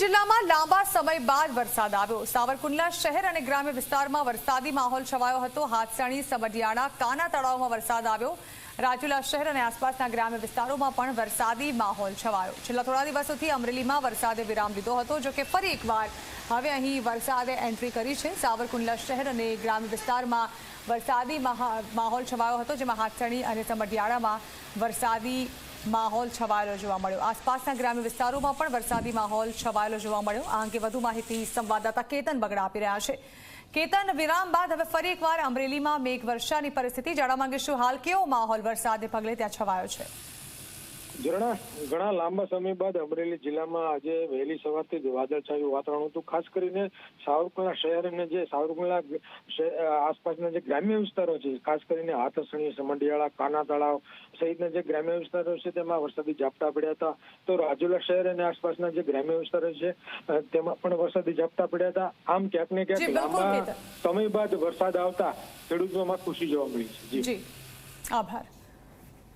જિલ્લામાં લાંબા સમય બાદ વરસાદ આવ્યો. સાવરકુંડલા શહેર અને ગ્રામ્ય વિસ્તારમાં વરસાદી માહોલ છવાયો હતો. હાથસણી, સમઢિયાળા, કાના તળાવમાં વરસાદ આવ્યો. રાજુલા શહેર અને આસપાસના ગ્રામ્ય વિસ્તારોમાં પણ વરસાદી માહોલ છવાયો. છેલ્લા થોડા દિવસોથી અમરેલીમાં વરસાદે વિરામ લીધો હતો જો કે ફરી એકવાર હવે અહીં વરસાદે એન્ટ્રી કરી છે. સાવરકુંડલા શહેર અને ગ્રામ્ય વિસ્તારમાં વરસાદી મહા- માહોલ છવાયો હતો, જેમાં હાથસણી અને સમઢિયાળામાં વરસાદી માહોલ છવાયેલો જોવા મળ્યો. આસપાસના ગ્રામ્ય વિસ્તારોમાં પણ વરસાદી માહોલ છવાયેલો જોવા મળ્યો. આ અંગે વધુ માહિતી સંવાદદાતા કેતન બગડા આપી રહ્યા છે. કેતન, વિરામ બાદ હવે ફરી એકવાર અમરેલીમાં મેઘવર્ષાની પરિસ્થિતિ. જાણવા માંગીશું, હાલ કેવો માહોલ વરસાદને પગલે ત્યાં છવાયો છે? ઝરણા ઘણા લાંબા સમય બાદ અમરેલી જિલ્લામાં આજે વહેલી સવારથી જ વાદળછાયું વાતાવરણ હતું. ખાસ કરીને સાવરકુંડલા શહેર અને જે સાવરકુંડલા આસપાસના જે ગ્રામ્ય વિસ્તારો છે ખાસ કરીને હાથસણી સમંડિયાળા કાના તળાવ સહિતના જે ગ્રામ્ય વિસ્તારો છે તેમાં વરસાદી ઝાપટા પડ્યા હતા. તો રાજુલા શહેર અને આસપાસના જે ગ્રામ્ય વિસ્તારો છે તેમાં પણ વરસાદી ઝાપટા પડ્યા હતા. આમ ક્યાંક ને ક્યાંક લાંબા સમય બાદ વરસાદ આવતા ખેડૂતોમાં ખુશી જોવા મળી છે. જી. આભાર.